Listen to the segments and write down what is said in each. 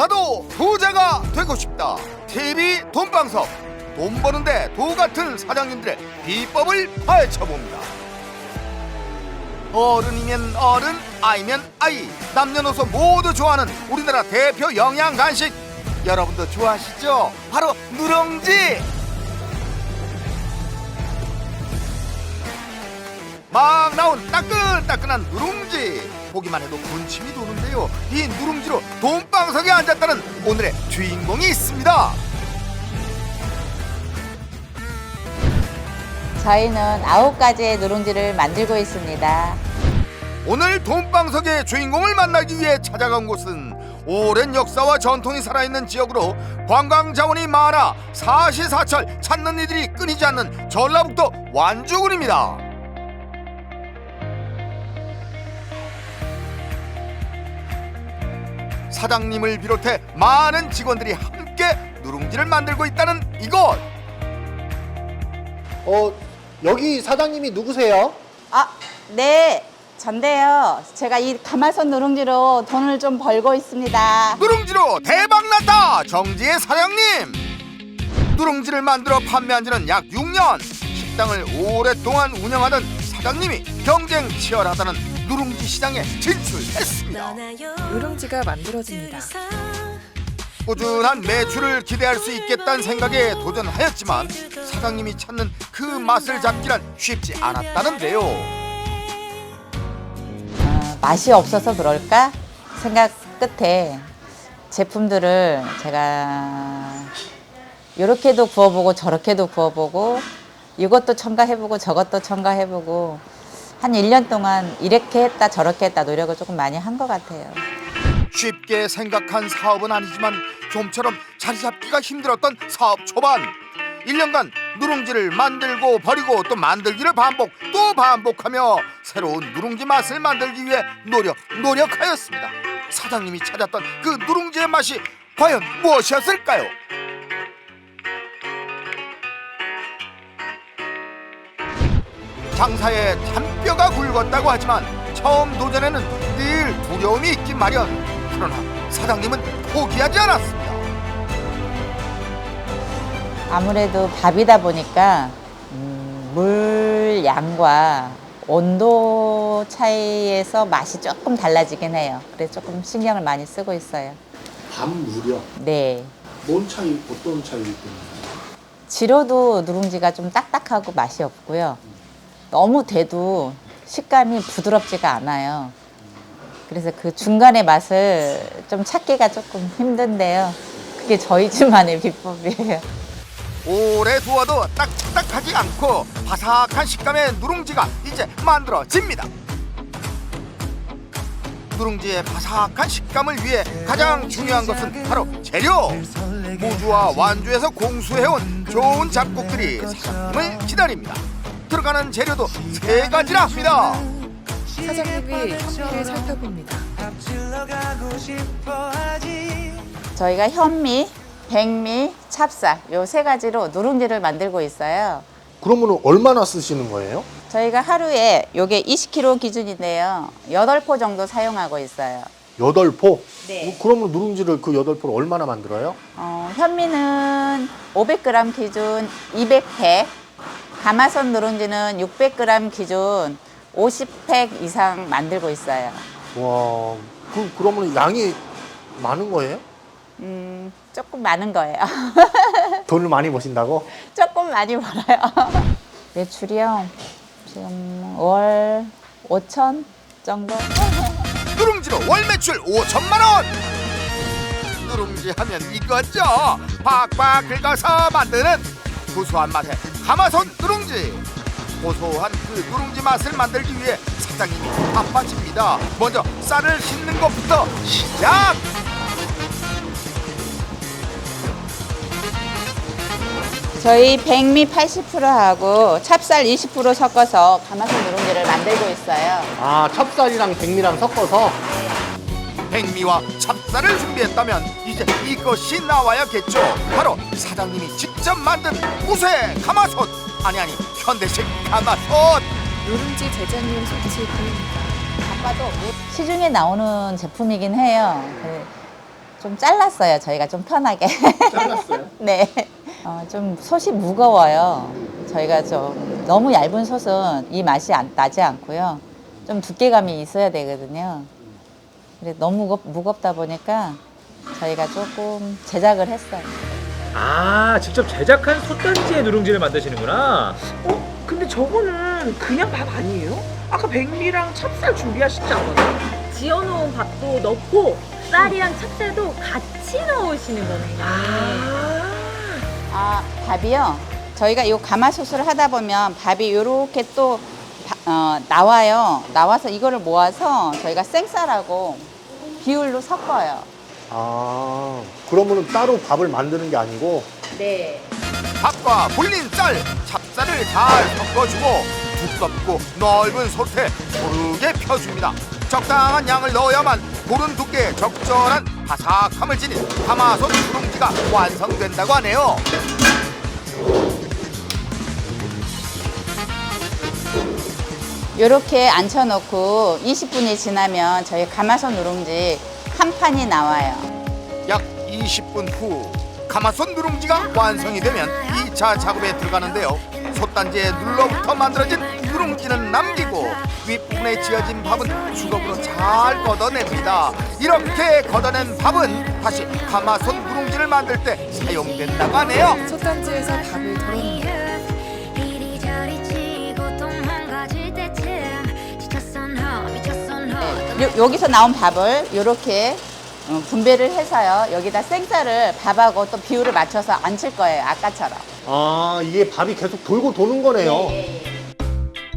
나도 부자가 되고 싶다. TV 돈방석 돈 버는데 도 같은 사장님들의 비법을 파헤쳐 봅니다. 어른이면 어른, 아이면 아이, 남녀노소 모두 좋아하는 우리나라 대표 영양 간식 여러분도 좋아하시죠? 바로 누룽지. 막 나온 따끈따끈한 누룽지. 보기만 해도 군침이 도는데요. 이 누룽지로 돈방석에 앉았다는 오늘의 주인공이 있습니다. 저희는 아홉 가지의 누룽지를 만들고 있습니다. 오늘 돈방석의 주인공을 만나기 위해 찾아간 곳은 오랜 역사와 전통이 살아있는 지역으로 관광 자원이 많아 사시사철 찾는 이들이 끊이지 않는 전라북도 완주군입니다 사장님을 비롯해 많은 직원들이 함께 누룽지를 만들고 있다는 이곳 어, 여기 사장님이 누구세요? 아, 네. 전데요. 제가 이 가마솥 누룽지로 돈을 좀 벌고 있습니다. 누룽지로 대박 났다 정지의 사장님 누룽지를 만들어 판매한 지는 약 6년 식당을 오랫동안 운영하던 사장님이 경쟁 치열하다는 누룽지 시장에 진출했습니다 누룽지가 만들어집니다. 꾸준한 매출을 기대할 수 있겠다는 생각에 도전하였지만 사장님이 찾는 그 맛을 잡기란 쉽지 않았다는데요 어, 맛이 없어서 그럴까 생각 끝에 제품들을 제가 이렇게도 구워보고 저렇게도 구워보고 이것도 첨가해보고 저것도 첨가해보고 한 1년 동안 이렇게 했다 저렇게 했다 노력을 조금 많이 한 것 같아요. 쉽게 생각한 사업은 아니지만 좀처럼 자리 잡기가 힘들었던 사업 초반 1년간 누룽지를 만들고 버리고 또 만들기를 반복 또 반복하며 새로운 누룽지 맛을 만들기 위해 노력 노력하였습니다 사장님이 찾았던 그 누룽지의 맛이 과연 무엇이었을까요? 장사에 잔뼈가 굵었다고 하지만 처음 도전에는 늘 두려움이 있긴 마련 그러나 사장님은 포기하지 않았습니다 아무래도 밥이다 보니까 음, 물 양과 온도 차이에서 맛이 조금 달라지긴 해요. 그래서 조금 신경을 많이 쓰고 있어요. 밥 무려. 네. 뭔 차이, 어떤 차이 때문에? 지로도 누룽지가 좀 딱딱하고 맛이 없고요. 너무 돼도 식감이 부드럽지가 않아요. 그래서 그 중간의 맛을 좀 찾기가 조금 힘든데요. 그게 저희 집만의 비법이에요. 오래 두어도 딱딱하지 않고 바삭한 식감의 누룽지가 이제 만들어집니다. 누룽지의 바삭한 식감을 위해 가장 중요한 것은 바로 재료. 무주와 완주에서 공수해온 좋은 잡곡들이 사장님을 기다립니다. 들어가는 재료도 세 가지라 합니다. 사장님이 현미를 살펴봅니다. 저희가 현미, 백미, 찹쌀 요 세 가지로 누룽지를 만들고 있어요. 그러면 얼마나 쓰시는 거예요? 저희가 하루에 요게 20kg 기준인데요. 8포 정도 사용하고 있어요. 여덟 포? 네. 그러면 누룽지를 그 여덟 포를 얼마나 만들어요? 어, 현미는 500g 기준 200팩, 가마솥 누룽지는 600g 기준 50팩 이상 만들고 있어요. 와, 그, 그러면 양이 많은 거예요? 음, 조금 많은 거예요. 돈을 많이 버신다고? 조금 많이 벌어요. 매출이요. 지금 월 5천 정도? 누룽지로 월 매출 5천만 원. 누룽지 하면 이거죠. 팍팍 긁어서 만드는 구수한 맛의 가마솥 누룽지. 고소한 그 누룽지 맛을 만들기 위해 사장님이 바빠집니다. 먼저 쌀을 씻는 것부터 시작. 저희 백미 80%하고 찹쌀 20% 섞어서 가마솥 누룽지를 만들고 있어요. 아, 찹쌀이랑 백미랑 섞어서? 백미와 찹쌀을 준비했다면 이제 이것이 나와야겠죠. 바로 사장님이 직접 만든 우세 가마솥. 아니 아니 현대식 가마솥. 누룽지 제작용 설치 보입니다. 바빠도 시중에 나오는 제품이긴 해요. 그좀 잘랐어요. 저희가 좀 편하게. 잘랐어요? 네. 어, 좀 솥이 무거워요. 저희가 좀 너무 얇은 솥은 이 맛이 안, 나지 않고요. 좀 두께감이 있어야 되거든요. 근데 너무 무겁, 무겁다 보니까 저희가 조금 제작을 했어요. 아, 직접 제작한 솥단지의 누룽지를 만드시는구나. 어? 근데 저거는 그냥 밥 아니에요? 아까 백미랑 찹쌀 준비하시지 않았나요? 지어놓은 밥도 넣고 쌀이랑 찹쌀도 같이 넣으시는 거네요. 아, 아, 밥이요? 저희가 이 가마솥을 하다 보면 밥이 이렇게 또 바- 어, 나와요. 나와서 이거를 모아서 저희가 생쌀하고 비율로 섞어요. 아, 그러면은 따로 밥을 만드는 게 아니고 네. 밥과 불린 쌀, 찹쌀을 잘 섞어주고 두껍고 넓은 솥에 고르게 펴줍니다. 적당한 양을 넣어야만 고른 두께의 적절한 바삭함을 지닌 가마솥 누룽지가 완성된다고 하네요. 이렇게 앉혀놓고 20분이 지나면 저희 가마솥 누룽지 한 판이 나와요. 약 20분 후 가마솥 누룽지가 완성이 되면 2차 작업에 들어가는데요. 솥단지에 눌러부터 만들어진 누룽지는 남기고 윗분에 지어진 밥은 주걱으로 잘 걷어냅니다. 이렇게 걷어낸 밥은 다시 가마솥 누룽지를 만들 때 사용된다고 하네요. 솥단지에서 밥을 덜어냅니다. 요- 여기서 나온 밥을 이렇게 어, 분배를 해서요. 여기다 생쌀을 밥하고 또 비율을 맞춰서 앉힐 거예요. 아까처럼. 아, 이게 밥이 계속 돌고 도는 거네요.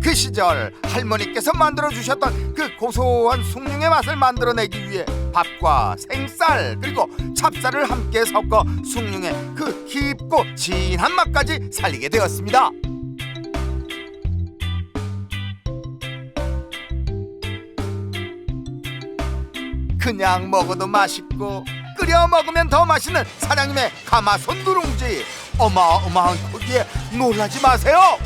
그 시절 할머니께서 만들어 주셨던 그 고소한 숭늉의 맛을 만들어내기 위해 밥과 생쌀 그리고 찹쌀을 함께 섞어 숭늉의 그 깊고 진한 맛까지 살리게 되었습니다. 그냥 먹어도 맛있고 끓여 먹으면 더 맛있는 사장님의 가마솥 누룽지 어마어마한 크기에 놀라지 마세요.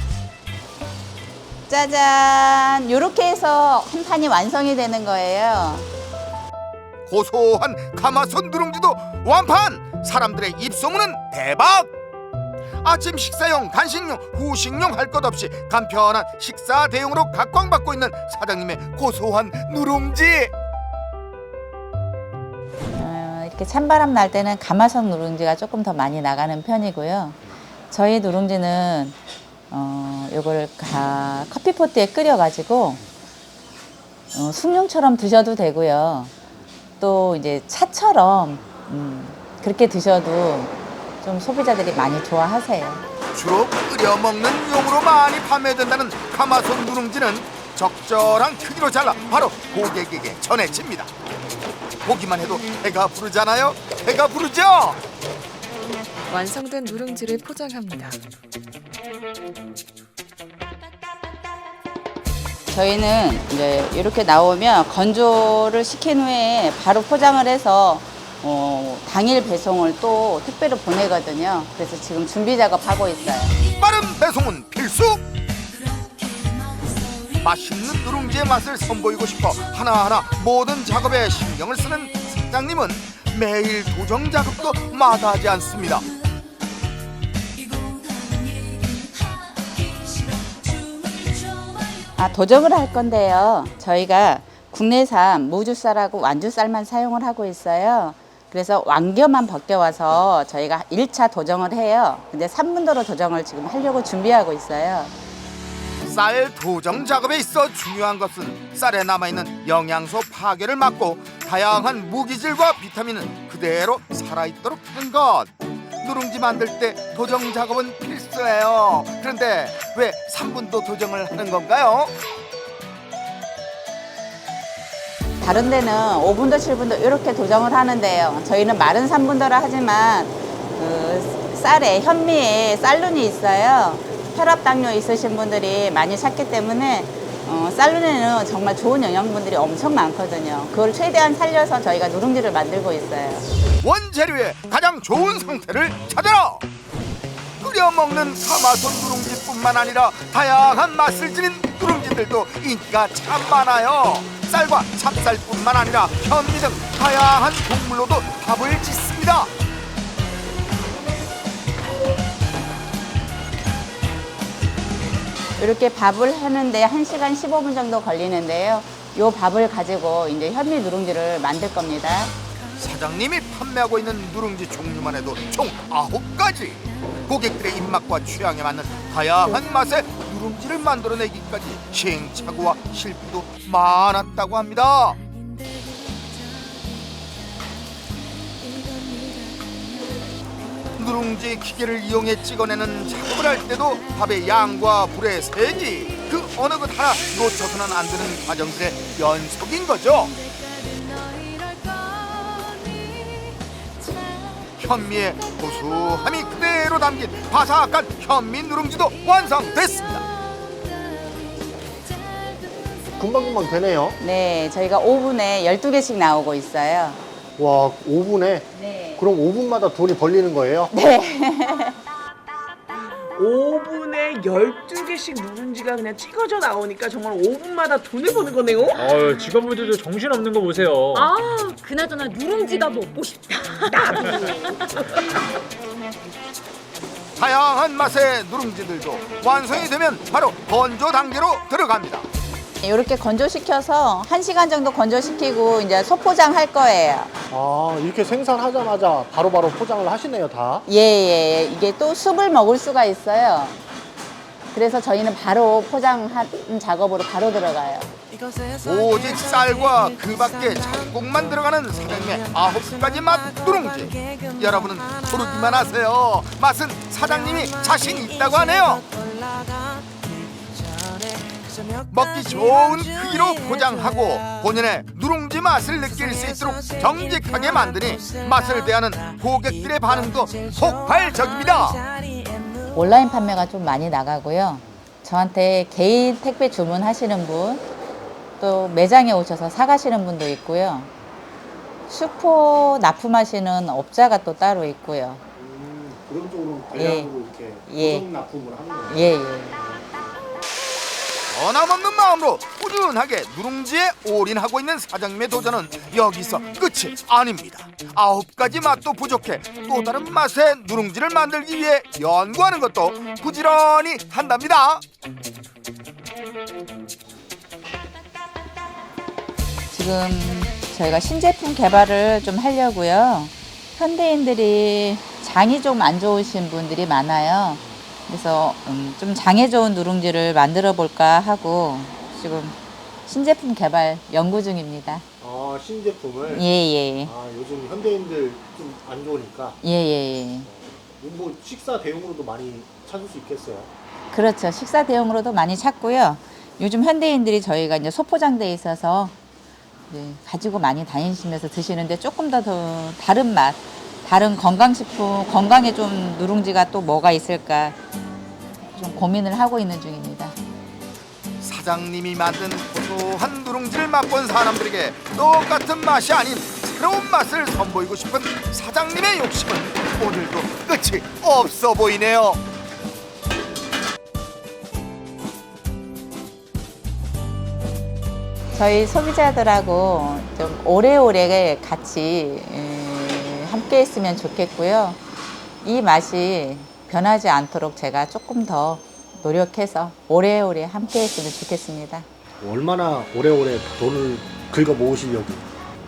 짜잔! 이렇게 해서 한 판이 완성이 되는 거예요. 고소한 가마솥 누룽지도 완판! 사람들의 입소문은 대박! 아침 식사용, 간식용, 후식용 할 것 없이 간편한 식사 대용으로 각광받고 있는 사장님의 고소한 누룽지! 어, 이렇게 찬바람 날 때는 가마솥 누룽지가 조금 더 많이 나가는 편이고요. 저희 누룽지는 어, 요걸 가, 커피포트에 끓여가지고 어, 숭늉처럼 드셔도 되고요. 또 이제 차처럼 음, 그렇게 드셔도 좀 소비자들이 많이 좋아하세요. 주로 끓여 먹는 용으로 많이 판매된다는 가마솥 누룽지는 적절한 크기로 잘라 바로 고객에게 전해집니다. 보기만 해도 배가 부르잖아요? 배가 부르죠? 완성된 누룽지를 포장합니다. 저희는 이제 이렇게 나오면 건조를 시킨 후에 바로 포장을 해서 어, 당일 배송을 또 택배로 보내거든요. 그래서 지금 준비 작업하고 있어요. 빠른 배송은 필수. 맛있는 누룽지의 맛을 선보이고 싶어 하나하나 모든 작업에 신경을 쓰는 사장님은 매일 도정 작업도 마다하지 않습니다. 아, 도정을 할 건데요. 저희가 국내산 무주쌀하고 완주쌀만 사용을 하고 있어요. 그래서 왕겨만 벗겨와서 저희가 1차 도정을 해요. 근데 3분도로 도정을 지금 하려고 준비하고 있어요. 쌀 도정 작업에 있어 중요한 것은 쌀에 남아있는 영양소 파괴를 막고 다양한 무기질과 비타민은 그대로 살아있도록 하는 것. 누룽지 만들 때 도정 작업은 필수예요. 그런데 왜 3분도 도정을 하는 건가요? 다른 데는 5분도 7분도 이렇게 도정을 하는데요. 저희는 마른 3분도라 하지만 그 쌀에 현미에 쌀눈이 있어요. 혈압 당뇨 있으신 분들이 많이 찾기 때문에 어, 쌀눈에는 정말 좋은 영양분들이 엄청 많거든요. 그걸 최대한 살려서 저희가 누룽지를 만들고 있어요. 원재료의 가장 좋은 상태를 찾아라. 끓여 먹는 가마솥 누룽지뿐만 아니라 다양한 맛을 지닌 누룽지들도 인기가 참 많아요. 쌀과 찹쌀뿐만 아니라 현미 등 다양한 곡물로도 밥을 짓습니다. 이렇게 밥을 하는데 1시간 15분 정도 걸리는데요. 요 밥을 가지고 이제 현미 누룽지를 만들 겁니다. 사장님이 판매하고 있는 누룽지 종류만 해도 총 아홉 가지. 고객들의 입맛과 취향에 맞는 다양한 맛의 누룽지를 만들어내기까지 시행착오와 실패도 많았다고 합니다. 누룽지 기계를 이용해 찍어내는 작업을 할 때도 밥의 양과 불의 색이 그 어느 것 하나 놓쳐서는 안 되는 과정들의 연속인 거죠. 현미의 고소함이 그대로 담긴 바삭한 현미 누룽지도 완성됐습니다. 금방금방 되네요. 네, 저희가 오븐에 12개씩 나오고 있어요. 와, 5분에? 네. 그럼 5분마다 돈이 벌리는 거예요? 네. 5분에 12개씩 누룽지가 그냥 찍어져 나오니까 정말 5분마다 돈을 버는 거네요. 어유 직원분들도 정신 없는 거 보세요. 아, 그나저나 누룽지가 먹고 싶다. 다양한 맛의 누룽지들도 완성이 되면 바로 건조 단계로 들어갑니다. 이렇게 건조시켜서 1시간 정도 건조시키고 이제 소포장 할 거예요. 아, 이렇게 생산하자마자 바로바로 포장을 하시네요, 다. 예, 예, 예. 이게 또 숲을 먹을 수가 있어요. 그래서 저희는 바로 포장한 작업으로 바로 들어가요. 오직 쌀과 그 밖에 잡곡만 들어가는 사장님의 아홉 가지 맛 누룽지. 여러분은 고르기만 하세요. 맛은 사장님이 자신 있다고 하네요. 먹기 좋은 크기로 포장하고 본연의 누룽지 맛을 느낄 수 있도록 정직하게 만드니 맛을 대하는 고객들의 반응도 폭발적입니다. 온라인 판매가 좀 많이 나가고요. 저한테 개인 택배 주문하시는 분, 또 매장에 오셔서 사가시는 분도 있고요. 슈퍼 납품하시는 업자가 또 따로 있고요. 그런 쪽으로 대량으로 이렇게 예. 납품을 하는 거예요. 예, 예. 변함없는 마음으로 꾸준하게 누룽지에 올인하고 있는 사장님의 도전은 여기서 끝이 아닙니다. 아홉 가지 맛도 부족해 또 다른 맛의 누룽지를 만들기 위해 연구하는 것도 부지런히 한답니다. 지금 저희가 신제품 개발을 좀 하려고요. 현대인들이 장이 좀 안 좋으신 분들이 많아요. 그래서 음, 좀 장에 좋은 누룽지를 만들어 볼까 하고 지금 신제품 개발 연구 중입니다. 아, 신제품을? 예, 예. 아, 요즘 현대인들 좀 안 좋으니까 예, 예, 예. 뭐 식사 대용으로도 많이 찾을 수 있겠어요. 그렇죠. 식사 대용으로도 많이 찾고요. 요즘 현대인들이 저희가 이제 소포장돼 있어서 네, 가지고 많이 다니시면서 드시는데 조금 더, 더 다른 맛, 다른 건강식품, 건강에 좀 누룽지가 또 뭐가 있을까 좀 고민을 하고 있는 중입니다. 사장님이 만든 고소한 누룽지를 맛본 사람들에게 똑같은 맛이 아닌 새로운 맛을 선보이고 싶은 사장님의 욕심은 오늘도 끝이 없어 보이네요. 저희 소비자들하고 좀 오래오래 같이 에, 함께 했으면 좋겠고요. 이 맛이 변하지 않도록 제가 조금 더 노력해서 오래오래 함께 했으면 좋겠습니다. 얼마나 오래오래 돈을 긁어 모으시려고.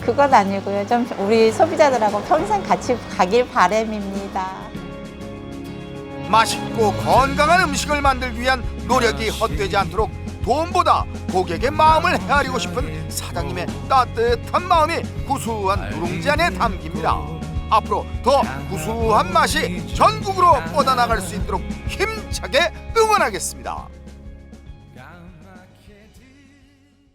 그건 아니고요. 좀 우리 소비자들하고 평생 같이 가길 바람입니다. 맛있고 건강한 음식을 만들기 위한 노력이 헛되지 않도록 돈보다 고객의 마음을 헤아리고 싶은 사장님의 따뜻한 마음이 구수한 누룽지 안에 담깁니다. 앞으로 더 구수한 맛이 전국으로 뻗어나갈 수 있도록 힘차게 응원하겠습니다.